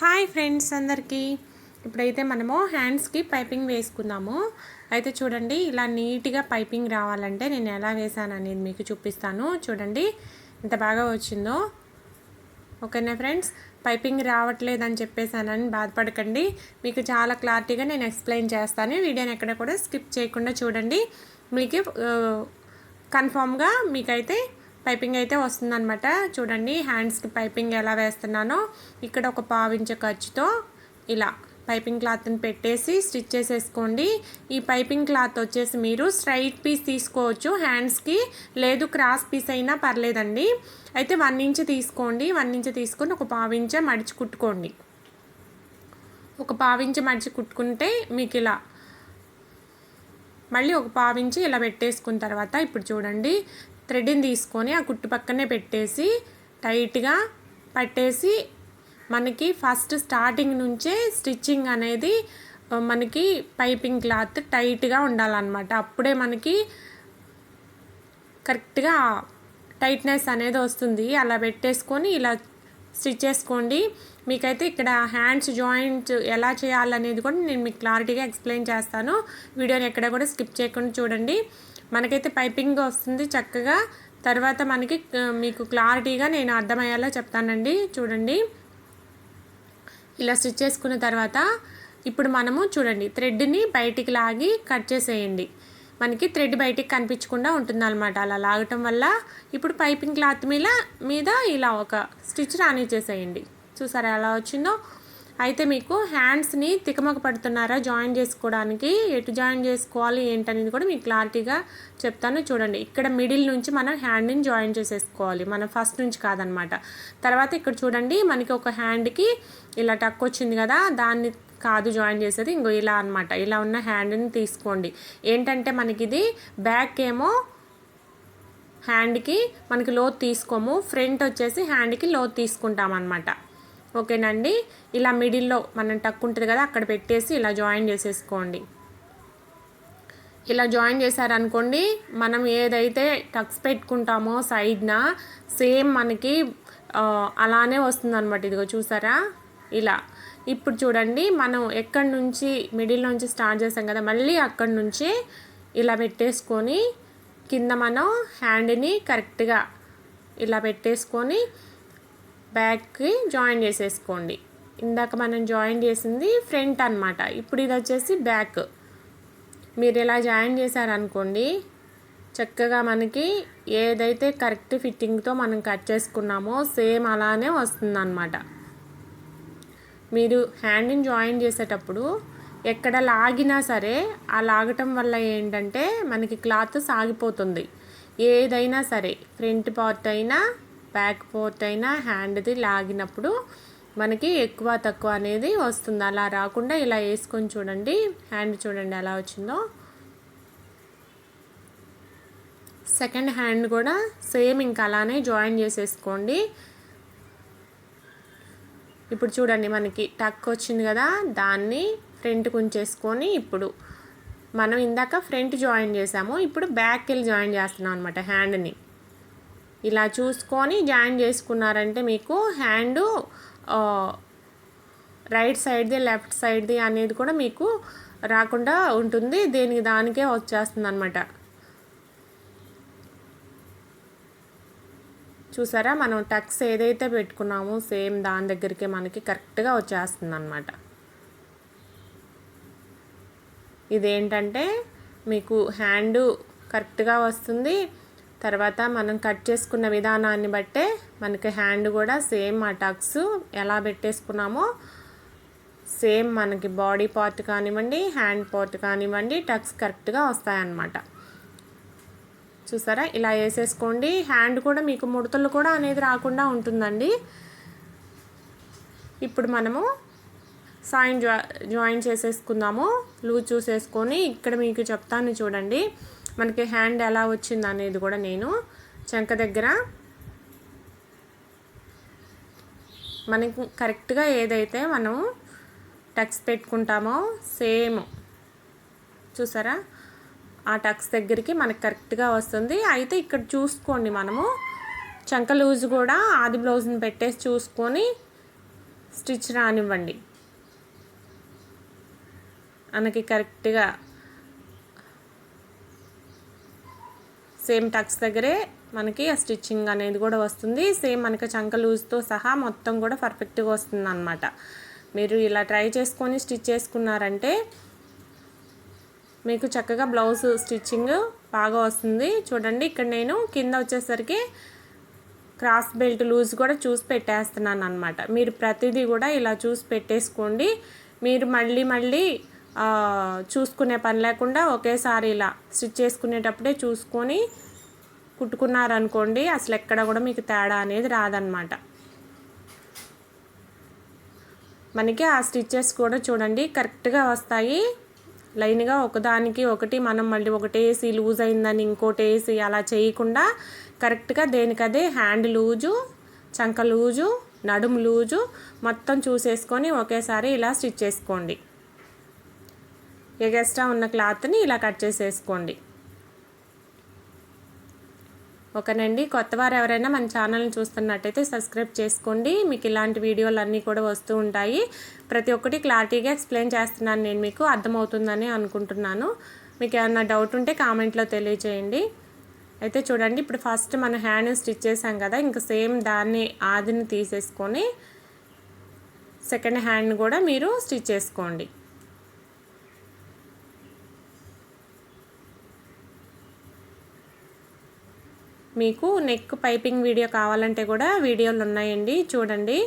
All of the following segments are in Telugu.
హాయ్ ఫ్రెండ్స్ అందరికీ. ఇప్పుడైతే మనము హ్యాండ్స్కి పైపింగ్ వేసుకుందాము. అయితే చూడండి ఇలా నీట్గా పైపింగ్ రావాలంటే నేను ఎలా వేసాను అనేది మీకు చూపిస్తాను. చూడండి ఎంత బాగా వచ్చిందో. ఓకేనా ఫ్రెండ్స్? పైపింగ్ రావట్లేదని చెప్పేసానని బాధపడకండి. మీకు చాలా క్లారిటీగా నేను ఎక్స్ప్లెయిన్ చేస్తాను. వీడియోని ఎక్కడ కూడా స్కిప్ చేయకుండా చూడండి. మీకు కన్ఫామ్గా మీకైతే పైపింగ్ అయితే వస్తుందన్నమాట. చూడండి హ్యాండ్స్కి పైపింగ్ ఎలా వేస్తున్నానో ఇక్కడ ఒక పావించ ఖర్చుతో ఇలా పైపింగ్ క్లాత్ని పెట్టేసి స్టిచ్ చేసేసుకోండి. ఈ పైపింగ్ క్లాత్ వచ్చేసి మీరు స్ట్రైట్ పీస్ తీసుకోవచ్చు హ్యాండ్స్కి లేదు క్రాస్ పీస్ అయినా పర్లేదండి. అయితే వన్ ఇంచ్ తీసుకోండి వన్ ఇంచ్ తీసుకొని ఒక పావించ మడిచి కుట్టుకోండి. ఒక పావించ మడిచి కుట్టుకుంటే మీకు ఇలా మళ్ళీ ఒక పావించి ఇలా పెట్టేసుకున్న తర్వాత ఇప్పుడు చూడండి థ్రెడ్ని తీసుకొని ఆ కుట్టు పక్కనే పెట్టేసి టైట్గా పట్టేసి మనకి ఫస్ట్ స్టార్టింగ్ నుంచే స్టిచ్చింగ్ అనేది మనకి పైపింగ్ క్లాత్ టైట్గా ఉండాలన్నమాట. అప్పుడే మనకి కరెక్ట్గా టైట్నెస్ అనేది వస్తుంది. అలా పెట్టేసుకొని ఇలా స్టిచ్ చేసుకోండి. మీకైతే ఇక్కడ హ్యాండ్స్ జాయింట్ ఎలా చేయాలనేది కూడా నేను మీకు క్లారిటీగా ఎక్స్ప్లెయిన్ చేస్తాను. వీడియోని ఎక్కడ కూడా స్కిప్ చేయకుండా చూడండి. మనకైతే పైపింగ్ వస్తుంది చక్కగా. తర్వాత మనకి మీకు క్లారిటీగా నేను అర్థమయ్యేలా చెప్తానండి. చూడండి. ఇలా స్టిచ్ చేసుకున్న తర్వాత ఇప్పుడు మనము చూడండి థ్రెడ్ని బయటికి లాగి కట్ చేసేయండి. మనకి థ్రెడ్ బయటికి కనిపించకుండా ఉంటుందన్నమాట. అలా లాగటం వల్ల ఇప్పుడు పైపింగ్ క్లాత్ మీద మీద ఇలా ఒక స్టిచ్ రానిచ్చేసేయండి. చూసారా ఎలా వచ్చిందో? అయితే మీకు హ్యాండ్స్ని తికమక పడుతున్నారా జాయిన్ చేసుకోవడానికి ఎటు జాయిన్ చేసుకోవాలి ఏంటనేది కూడా మీకు క్లారిటీగా చెప్తాను. చూడండి ఇక్కడ మిడిల్ నుంచి మనం హ్యాండ్ని జాయిన్ చేసేసుకోవాలి. మనం ఫస్ట్ నుంచి కాదనమాట. తర్వాత ఇక్కడ చూడండి మనకి ఒక హ్యాండ్కి ఇలా టక్ వచ్చింది కదా దాన్ని కాదు జాయిన్ చేసేది ఇంకో ఇలా అనమాట. ఇలా ఉన్న హ్యాండ్ని తీసుకోండి. ఏంటంటే మనకి ఇది బ్యాక్ ఏమో హ్యాండ్కి మనకి లోతు తీసుకోము. ఫ్రంట్ వచ్చేసి హ్యాండ్కి లోతు తీసుకుంటాం అనమాట ఓకేనండి? ఇలా మిడిల్లో మనం టక్ ఉంటుంది కదా అక్కడ పెట్టేసి ఇలా జాయిన్ చేసేసుకోండి. ఇలా జాయిన్ చేశారనుకోండి మనం ఏదైతే టక్స్ పెట్టుకుంటామో సైడ్న సేమ్ మనకి అలానే వస్తుంది అనమాట ఇదిగో చూసారా? ఇలా. ఇప్పుడు చూడండి మనం ఎక్కడి నుంచి మిడిల్ నుంచి స్టార్ట్ చేసాం కదా మళ్ళీ అక్కడి నుంచి ఇలా పెట్టేసుకొని కింద మనం హ్యాండ్ని కరెక్ట్గా ఇలా పెట్టేసుకొని బ్యాక్కి జాయిన్ చేసేసుకోండి. ఇందాక మనం జాయిన్ చేసింది ఫ్రంట్ అనమాట ఇప్పుడు ఇది వచ్చేసి బ్యాక్. మీరు ఇలా జాయిన్ చేశారనుకోండి చక్కగా మనకి ఏదైతే కరెక్ట్ ఫిట్టింగ్తో మనం కట్ చేసుకున్నామో సేమ్ అలానే వస్తుందన్నమాట. మీరు హ్యాండ్ని జాయిన్ చేసేటప్పుడు ఎక్కడ లాగినా సరే ఆ లాగటం వల్ల ఏంటంటే మనకి క్లాత్ సాగిపోతుంది. ఏదైనా సరే ఫ్రంట్ పార్ట్ అయినా బ్యాక్ పోర్ట్ అయినా హ్యాండ్ది లాగినప్పుడు మనకి ఎక్కువ తక్కువ అనేది వస్తుంది. అలా రాకుండా ఇలా వేసుకొని చూడండి. హ్యాండ్ చూడండి ఎలా వచ్చిందో. సెకండ్ హ్యాండ్ కూడా సేమ్ ఇంకా అలానే జాయిన్ చేసేసుకోండి. ఇప్పుడు చూడండి మనకి టక్ వచ్చింది కదా దాన్ని ఫ్రంట్కి ఉంచేసుకొని ఇప్పుడు మనం ఇందాక ఫ్రంట్ జాయిన్ చేసాము. ఇప్పుడు బ్యాక్ వెళ్ళి జాయిన్ చేస్తున్నాం అనమాట హ్యాండ్ని. ఇలా చూసుకొని జాయిన్ చేసుకున్నారంటే మీకు హ్యాండ్ రైట్ సైడ్ది లెఫ్ట్ సైడ్ది అనేది కూడా మీకు రాకుండా ఉంటుంది. దేనికి దానికే వచ్చేస్తుంది అనమాట చూసారా? మనం టక్స్ ఏదైతే పెట్టుకున్నామో సేమ్ దాని దగ్గరికి మనకి కరెక్ట్గా వచ్చేస్తుంది అనమాట ఇదేంటంటే మీకు హ్యాండ్ కరెక్ట్గా వస్తుంది. తర్వాత మనం కట్ చేసుకున్న విధానాన్ని బట్టే మనకి హ్యాండ్ కూడా సేమ్ ఆ టక్స్ ఎలా పెట్టేసుకున్నామో సేమ్ మనకి బాడీ పార్ట్ కానివ్వండి హ్యాండ్ పార్ట్ కానివ్వండి టక్స్ కరెక్ట్గా వస్తాయన్నమాట. చూసారా? ఇలా వేసేసుకోండి. హ్యాండ్ కూడా మీకు ముడతలు కూడా అనేది రాకుండా ఉంటుందండి. ఇప్పుడు మనము సాయిన్ జా జాయిన్ చేసేసుకుందాము. లూజ్ చూసేసుకొని ఇక్కడ మీకు చెప్తాను చూడండి. మనకి హ్యాండ్ ఎలా వచ్చింది అనేది కూడా నేను చెంక దగ్గర మనకి కరెక్ట్గా ఏదైతే మనం టక్స్ పెట్టుకుంటామో సేమ్. చూసారా? ఆ టక్స్ దగ్గరికి మనకి కరెక్ట్గా వస్తుంది. అయితే ఇక్కడ చూసుకోండి మనము. చంక లూజ్ కూడా ఆది బ్లౌజ్ని పెట్టేసి చూసుకొని స్టిచ్ రానివ్వండి. మనకి కరెక్ట్గా సేమ్ టక్స్ దగ్గరే మనకి ఆ స్టిచ్చింగ్ అనేది కూడా వస్తుంది. సేమ్ మనకి చంక లూజ్తో సహా మొత్తం కూడా పర్ఫెక్ట్గా వస్తుంది అనమాట మీరు ఇలా ట్రై చేసుకొని స్టిచ్ చేసుకున్నారంటే మీకు చక్కగా బ్లౌజ్ స్టిచ్చింగ్ బాగా వస్తుంది. చూడండి ఇక్కడ నేను కింద వచ్చేసరికి క్రాస్ బెల్ట్ లూజ్ కూడా చూసి పెట్టేస్తున్నాను అనమాట మీరు ప్రతిదీ కూడా ఇలా చూసి పెట్టేసుకోండి. మీరు మళ్ళీ మళ్ళీ చూసుకునే పని లేకుండా ఒకేసారి ఇలా స్టిచ్ చేసుకునేటప్పుడే చూసుకొని కుట్టుకున్నారనుకోండి అసలు ఎక్కడ కూడా మీకు తేడా అనేది రాదనమాట మనకి ఆ స్టిచ్చెస్ కూడా చూడండి కరెక్ట్గా వస్తాయి. లైన్గా ఒకదానికి ఒకటి మనం మళ్ళీ ఒకటి వేసి లూజ్ అయిందని ఇంకోటి వేసి అలా చేయకుండా కరెక్ట్గా దేనికదే హ్యాండ్ లూజు చంక లూజు నడుము లూజు మొత్తం చూసేసుకొని ఒకేసారి ఇలా స్టిచ్ చేసుకోండి. ఎగస్ట్రా ఉన్న క్లాత్ని ఇలా కట్ చేసేసుకోండి. ఓకేనండి కొత్త వారు ఎవరైనా మన ఛానల్ని చూస్తున్నట్టయితే సబ్స్క్రైబ్ చేసుకోండి. మీకు ఇలాంటి వీడియోలు అన్నీ కూడా వస్తూ ఉంటాయి. ప్రతి ఒక్కటి క్లారిటీగా ఎక్స్ప్లెయిన్ చేస్తున్నాను నేను మీకు అర్థమవుతుందని అనుకుంటున్నాను. మీకు ఏమైనా డౌట్ ఉంటే కామెంట్లో తెలియచేయండి. అయితే చూడండి ఇప్పుడు ఫస్ట్ మన హ్యాండ్ స్టిచ్ చేసాం కదా ఇంకా సేమ్ దాన్ని ఆదిని తీసేసుకొని సెకండ్ హ్యాండ్ కూడా మీరు స్టిచ్ చేసుకోండి. మీకు నెక్ పైపింగ్ వీడియో కావాలంటే కూడా వీడియోలు ఉన్నాయండి చూడండి.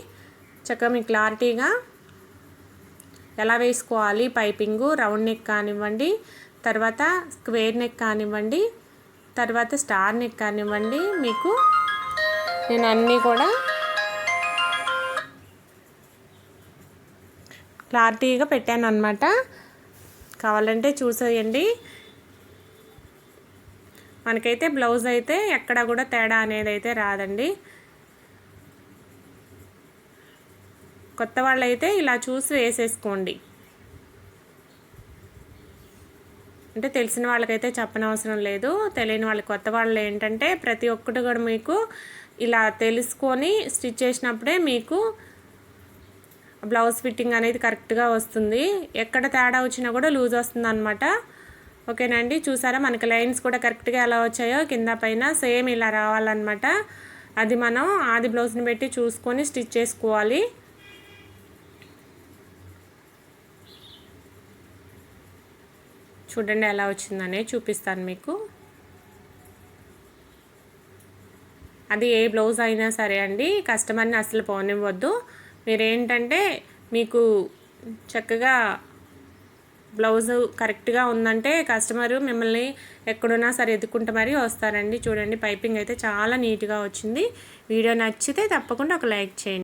చక్కగా మీకు క్లారిటీగా ఎలా వేసుకోవాలి పైపింగు రౌండ్ నెక్ కానివ్వండి తర్వాత స్క్వేర్ నెక్ కానివ్వండి తర్వాత స్టార్ నెక్ కానివ్వండి మీకు నేను అన్నీ కూడా క్లారిటీగా పెట్టాను అనమాట కావాలంటే చూసేయండి. మనకైతే బ్లౌజ్ అయితే ఎక్కడ కూడా తేడా అనేది అయితే రాదండి. కొత్త వాళ్ళైతే ఇలా చూసి వేసేసుకోండి. అంటే తెలిసిన వాళ్ళకైతే చెప్పనవసరం లేదు. తెలియని వాళ్ళు కొత్త వాళ్ళు ఏంటంటే ప్రతి ఒక్కటి కూడా మీకు ఇలా తెలుసుకొని స్టిచ్ చేసినప్పుడే మీకు బ్లౌజ్ ఫిట్టింగ్ అనేది కరెక్ట్గా వస్తుంది. ఎక్కడ తేడా వచ్చినా కూడా లూజ్ వస్తుంది అనమాట ఓకేనండి చూసారా? మనకి లైన్స్ కూడా కరెక్ట్గా ఎలా వచ్చాయో కింద పైన సేమ్ ఇలా రావాలన్నమాట. అది మనం ఆది బ్లౌజ్ని పెట్టి చూసుకొని స్టిచ్ చేసుకోవాలి. చూడండి ఎలా వచ్చిందనే చూపిస్తాను మీకు. అది ఏ బ్లౌజ్ అయినా సరే అండి కస్టమర్ని అసలు పోనివ్వద్దు. మీరేంటంటే మీకు చక్కగా బ్లౌజ్ కరెక్ట్గా ఉందంటే కస్టమర్ మిమ్మల్ని ఎక్కడున్నా సరే ఎదుర్కొంటే మరీ వస్తారండి. చూడండి పైపింగ్ అయితే చాలా నీట్గా వచ్చింది. వీడియో నచ్చితే తప్పకుండా ఒక లైక్ చేయండి.